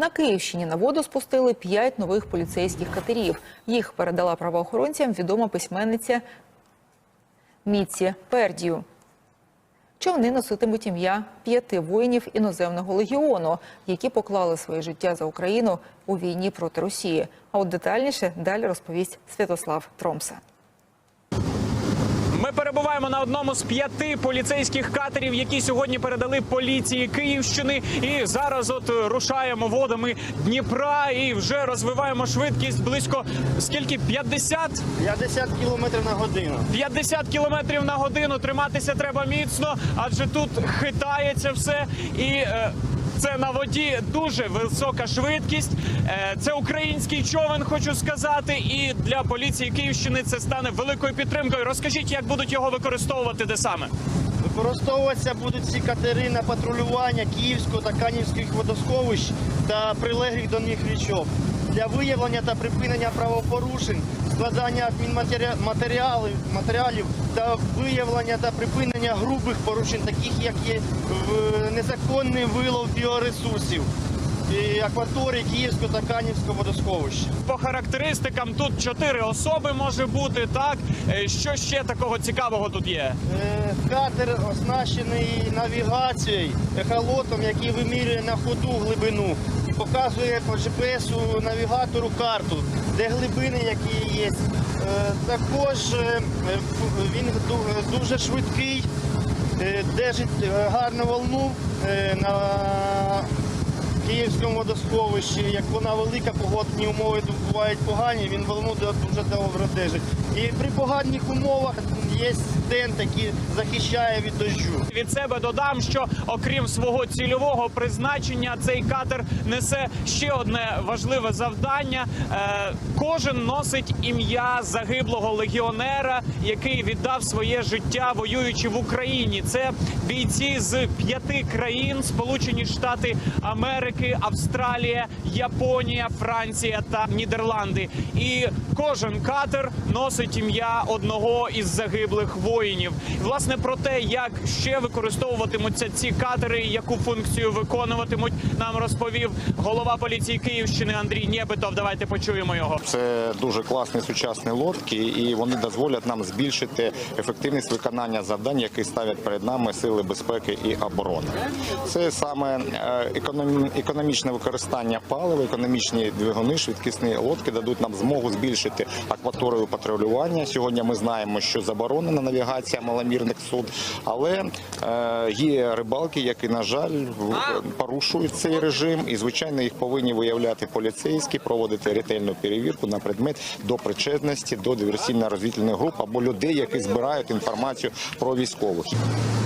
На Київщині на воду спустили п'ять нових поліцейських катерів. Їх передала правоохоронцям відома письменниця Міці Пердію. Човни носитимуть ім'я п'яти воїнів іноземного легіону, які поклали своє життя за Україну у війні проти Росії. А от детальніше далі розповість Святослав Тромса. Ми перебуваємо на одному з п'яти поліцейських катерів, які сьогодні передали поліції Київщини. І зараз от рушаємо водами Дніпра і вже розвиваємо швидкість близько скільки 50? 50 кілометрів на годину. 50 кілометрів на годину. Триматися треба міцно, адже тут хитається все і. е, це на воді дуже висока швидкість. Е, Це український човен, хочу сказати. І для поліції Київщини це стане великою підтримкою. Розкажіть, як будуть його використовувати, де саме? Використовуватися будуть ці катери на патрулювання Київського та Канівських водосховищ та прилеглих до них річок для виявлення та припинення правопорушень, складання адмінматеріалів матеріалів та виявлення та припинення грубих порушень, таких як є незаконний вилов біоресурсів і акваторії Київського та Канівського водосховища. По характеристикам тут чотири особи може бути. Так Е, що ще такого цікавого тут є? Е, Катер оснащений навігацією, ехолотом, який вимірює на ходу глибину показує по GPS навігатору карту, де глибини, які є. Е, Також е, він дуже швидкий, е, держить е, гарну волну е, на Київському водосховищі. Як вона велика, погодні умови бувають погані, він волну дуже добре держить. І при поганих умовах є стенд, який захищає від дощу. Від себе додам, що окрім свого цільового призначення, цей катер несе ще одне важливе завдання. Е, кожен носить ім'я загиблого легіонера, який віддав своє життя воюючи в Україні. Це бійці з п'яти країн: Сполучені Штати Америки, Австралія, Японія, Франція та Нідерланди. І кожен катер носить ім'я одного із загиблих воїнів. І, власне про те, як ще використовуватимуться ці катери, яку функцію виконуватимуть, нам розповів голова поліції Київщини Андрій Нєбитов. Давайте почуємо його. Це дуже класні сучасні лодки, і вони дозволять нам збільшити ефективність виконання завдань, які ставлять перед нами сили безпеки і оборони. Це саме е, економічне використання палива, економічні двигуни, швидкісні лодки дадуть нам змогу збільшити акваторію патрулювання. Сьогодні ми знаємо, що заборонена навігація маломірних суд, але е, є рибалки, які на жаль порушують цей режим, і звичайно їх повинні виявляти поліцейські, проводити ретельну перевірку на предмет до причетності до диверсійно-розвідувальних груп або людей, які збирають інформацію про військових.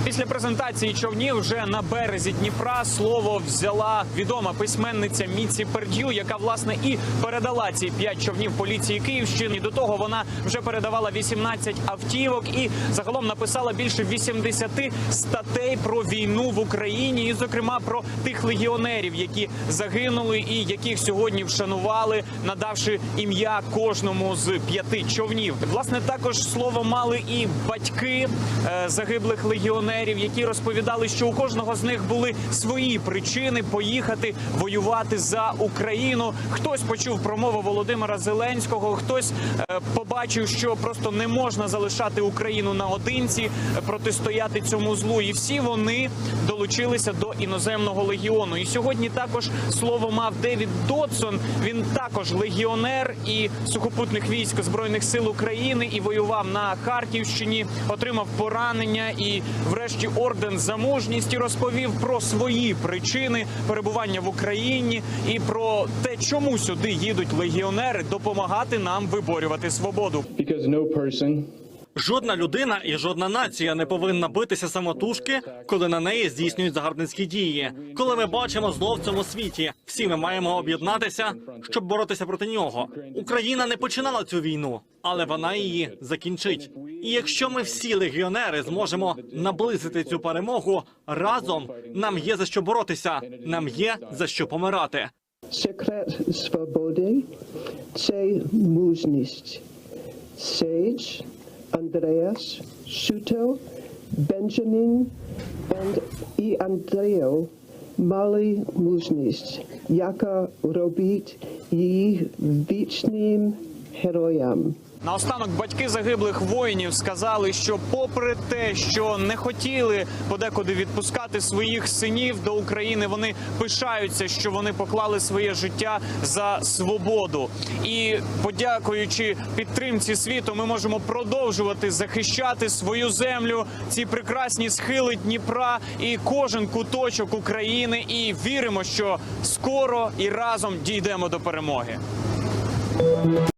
Після презентації човнів вже на березі Дніпра слово взяла відома письменниця Міці Пердю, яка власне і передала ці п'ять човнів поліції Київщини. До того вона вже передавала 18 автівок і загалом написала більше 80 статей про війну в Україні, і зокрема про тих легіонерів, які загинули і яких сьогодні вшанували, надавши ім'я кожному з п'яти човнів. Власне, також слово мали і батьки е, загиблих легіонерів, які розповідали, що у кожного з них були свої причини поїхати воювати за Україну. Хтось почув промову Володимира Зеленського, хтось е, побачив, що просто не можна залишати Україну наодинці, е, протистояти цьому злу. І всі вони долучилися до іноземного легіону. І сьогодні також слово мав Девід Додсон. Він також легіонер і сухопутних військ збройних сил України і воював на Харківщині, отримав поранення і, врешті, орден за мужність і розповів про свої причини перебування в Україні і про те, чому сюди їдуть легіонери допомагати нам виборювати свободу. because no person Жодна людина і жодна нація не повинна битися самотужки, коли на неї здійснюють загарбницькі дії. Коли ми бачимо зло в цьому світі, всі ми маємо об'єднатися, щоб боротися проти нього. Україна не починала цю війну, але вона її закінчить. І якщо ми всі легіонери зможемо наблизити цю перемогу разом, нам є за що боротися, нам є за що помирати. Sekret Svobody, Це мужність. Sage, Andreas, Suto, Benjamin, and E. Andreo, Mali Musniz, Jaka Robit, Yi Vichnim Heroyam. Наостанок батьки загиблих воїнів сказали, що, попри те, що не хотіли подекуди відпускати своїх синів до України, вони пишаються, що вони поклали своє життя за свободу. І подякуючи підтримці світу, ми можемо продовжувати захищати свою землю, ці прекрасні схили Дніпра і кожен куточок України. І віримо, що скоро і разом дійдемо до перемоги.